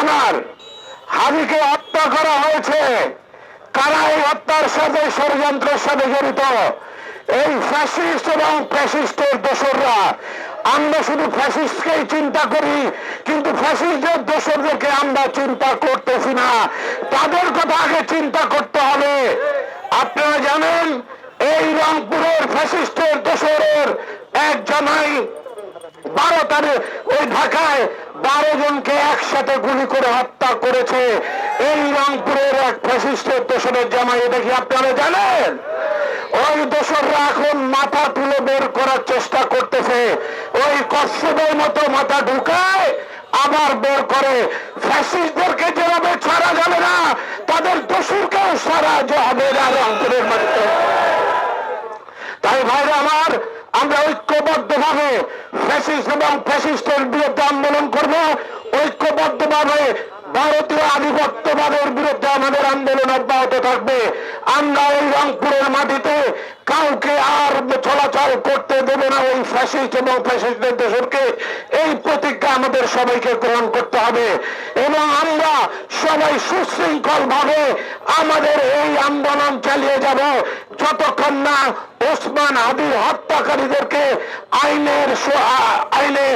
আমার হাবিকে হত্যা করা হয়েছে। কারা এই হত্যার সাথে ষড়যন্ত্রের সাথে জড়িত? এই ফ্যাসিস্ট এবং ফ্যাসিস্টের দোসররা। আমরা শুধু ফ্যাসিস্টকেই চিন্তা করি, কিন্তু ফ্যাসিস্টের দোসরদেরকে আমরা চিন্তা করতেছি না। তাদের কথা আগে চিন্তা করতে হবে। আপনারা জানেন, এই রংপুরের ফ্যাসিস্টের দোসরের এক জামাই বারো তারিখ ওই ঢাকায় বারো জনকে একসাথে গুলি করে হত্যা করেছে। এই রংপুরের এক ফ্যাসিস্টের দোসরের জামাই, এটা কি আপনারা জানেন? ওই দোসররা এখন মাথা তুলে বের করার চেষ্টা করতেছে। ওই কচ্ছপের মতো মাথা ঢুকায় আবার বের করে। ফ্যাসিস্টদেরকে যেভাবে ছাড়া যাবে না, তাদের দোসরকেও সারা যাবে না রংপুরের মাটিতে তাই ভাইরা আমার, আমরা ঐক্যবদ্ধ ভাবে ফ্যাসিস্ট এবং ফ্যাসিস্টের বিরুদ্ধে ঐক্যবদ্ধ ভারতীয় আধিপত্যবাদের বিরুদ্ধে আমাদের আন্দোলন অব্যাহত থাকবে। আমরা ওই রংপুরের মাটিতে কাউকে আর চলাচল করতে দেবে না ওই ফ্যাসিস্ট এবং ফ্যাসিস্টের দেশকে এই প্রতিজ্ঞা আমাদের সবাইকে গ্রহণ করতে হবে এবং আমরা সবাই সুশৃঙ্খল ভাবে আমাদের এই আন্দোলন চালিয়ে যাব। যতক্ষণ না ওসমান আদির হত্যাকারীদেরকে আইনের আইনে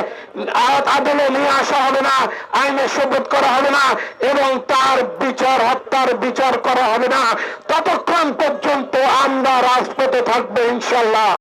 আদালে নিয়ে আসা হবে না আইনে শপথ করা হবে না এবং তার বিচার, হত্যার বিচার করা হবে না। ততক্ষণ পর্যন্ত আমরা রাজপথে থাকব ইনশাল্লাহ।